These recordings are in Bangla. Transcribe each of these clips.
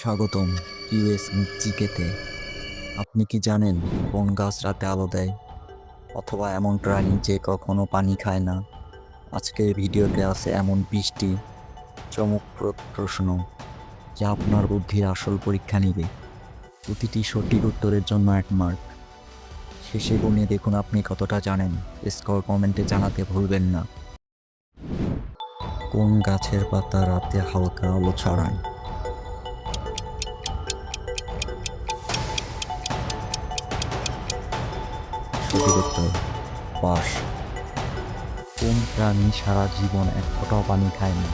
স্বাগতম ইউএস জিকেতে। আপনি কি জানেন কোন গাছ রাতে আলো দেয়? অথবা এমন প্রাণী যে কখনো পানি খায় না? আজকের ভিডিওতে আছে এমন বৃষ্টি চমকপ্রদ প্রশ্ন যা আপনার বুদ্ধির আসল পরীক্ষা নেবে। প্রতিটি সঠিক উত্তরের জন্য এক মার্ক। শেষে গুণে দেখুন আপনি কতটা জানেন। স্কোর কমেন্টে জানাতে ভুলবেন না। কোন গাছের পাতা রাতে হালকা আলো ছড়ায়? সঠিক উত্তর বাস। কোন প্রাণী সারা জীবন এক ফোঁটাও পানি খায় না?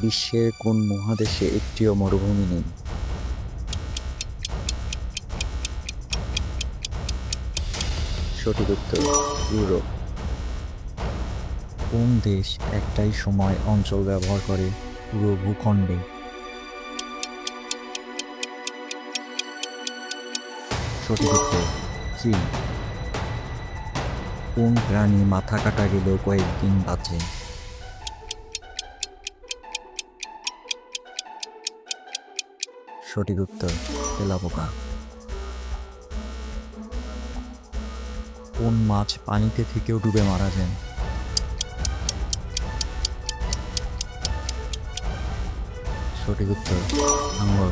বিশ্বের কোন মহাদেশে একটিও মরুভূমি নেই? সঠিক উত্তর, ইউরোপ। কোন দেশ একটাই সময় অঞ্চল ব্যবহার করে? পুরো ভূখণ্ডে চীন। কোন প্রাণী মাথা কাটা গেলেও কয়েকদিন বাঁচে? সঠিক উত্তর, তেলাপোকা। কোন মাছ পানিতে থেকেও ডুবে মারা যায়? সঠিক উত্তর, আঙ্গর।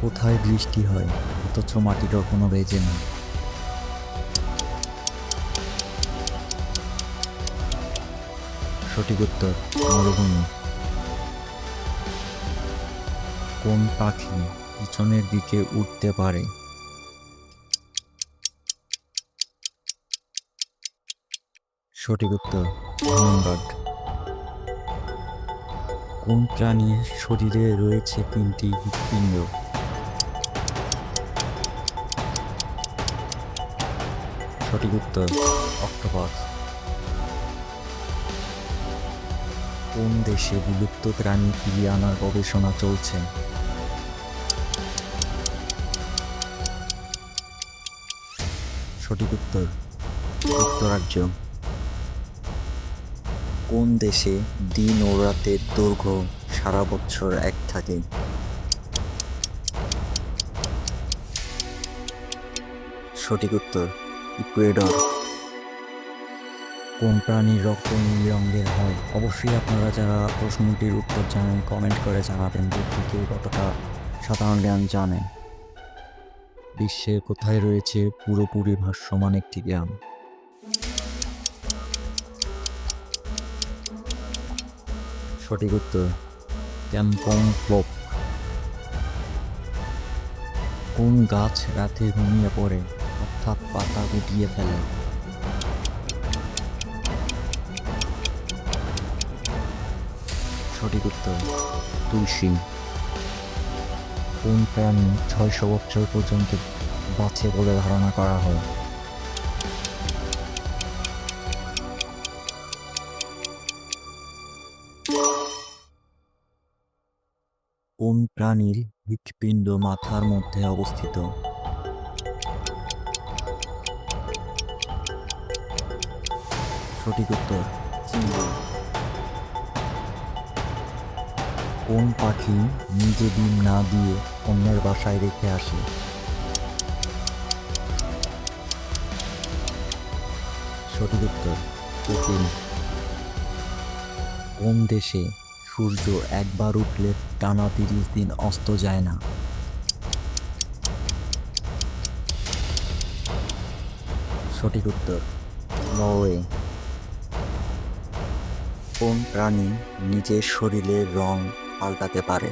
কোথায় বৃষ্টি হয়? অথচ মাটি কখনো বেজে না। সঠিক উত্তর, মরুভূমি। কোন পাখি পিছনের দিকে উঠতে পারে? সঠিক উত্তর কোন প্রাণীর শরীরে রয়েছে তিনটি হৃৎপিণ্ড সঠিক উত্তর অক্টোপাস কোন দেশে বিলুপ্ত প্রাণী ফিরিয়ে আনার গবেষণা চলছে? সঠিক উত্তর, যুক্তরাজ্য। কোন দেশে দিন ও রাতের দৈর্ঘ্য সারা বছর এক থাকে? সঠিক উত্তর, ইকুয়েডর। কোন প্রাণীর রক্ত নীল রঙের হয়? অবশ্যই আপনারা যারা প্রশ্নটির উত্তর জানেন কমেন্ট করে জানাবেন দেখি কেউ কতটা সাধারণ জ্ঞান জানেন বিশ্বে কোথায় রয়েছে পুরোপুরি ভাষ্যমান একটি জ্ঞান? সঠিক উত্তর। ক্যাম্পং ফ্লোপ কোন গাছ রাতে ঘুমিয়ে পড়ে? অর্থাৎ পাতা গুটিয়ে ফেলে। সঠিক উত্তর, তুলসী। কোন প্রাণী ছয়শো বছর পর্যন্ত বাঁচে বলে ধারণা করা হয়? কোন প্রাণীর হৃৎপিণ্ড মাথার মধ্যে অবস্থিত? সঠিক উত্তর কোন পাখি নিজে ডিম না দিয়ে অন্যের বাসায় রেখে আসে? সঠিক উত্তর কোন দেশে সূর্য একবার উঠলে টানা তিরিশ দিন অস্ত যায় না। সঠিক উত্তর, নরওয়ে। কোন প্রাণী নিজের শরীরের রং পাল্টাতে পারে?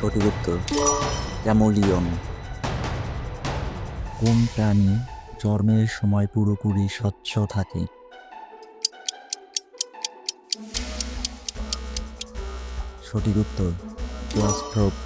সঠিক উত্তর, ক্যামোলিয়ন। কোন প্রাণী জন্মের সময় পুরোপুরি স্বচ্ছ থাকে। সঠিক উত্তর গ্লাসফ্রক